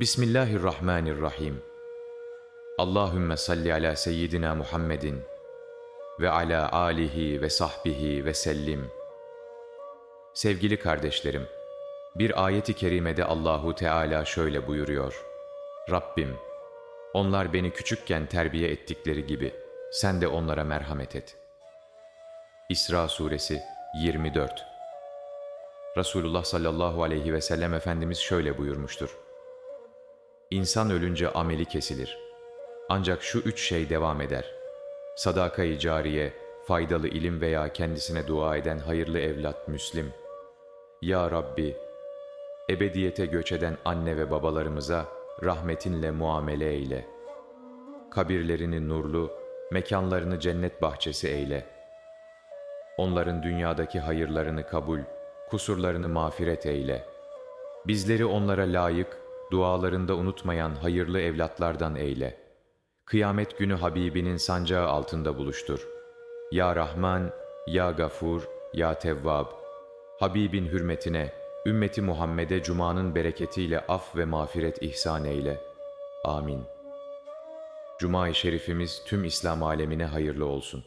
Bismillahirrahmanirrahim. Allahümme salli ala seyyidina Muhammedin ve ala alihi ve sahbihi ve sellim. Sevgili kardeşlerim, bir ayeti kerimede Allahu Teala şöyle buyuruyor. Rabbim, onlar beni küçükken terbiye ettikleri gibi sen de onlara merhamet et. İsra suresi 24 Resulullah sallallahu aleyhi ve sellem Efendimiz şöyle buyurmuştur. İnsan ölünce ameli kesilir. Ancak şu üç şey devam eder. Sadaka-i cariye, faydalı ilim veya kendisine dua eden hayırlı evlat Müslim. Ya Rabbi, ebediyete göç eden anne ve babalarımıza rahmetinle muamele eyle. Kabirlerini nurlu, mekanlarını cennet bahçesi eyle. Onların dünyadaki hayırlarını kabul, kusurlarını mağfiret eyle. Bizleri onlara layık, dualarında unutmayan hayırlı evlatlardan eyle. Kıyamet günü Habibinin sancağı altında buluştur. Ya Rahman, Ya Gafur, Ya Tevvab. Habibin hürmetine, ümmeti Muhammed'e Cuma'nın bereketiyle af ve mağfiret ihsan eyle. Amin. Cuma-i Şerifimiz tüm İslam alemine hayırlı olsun.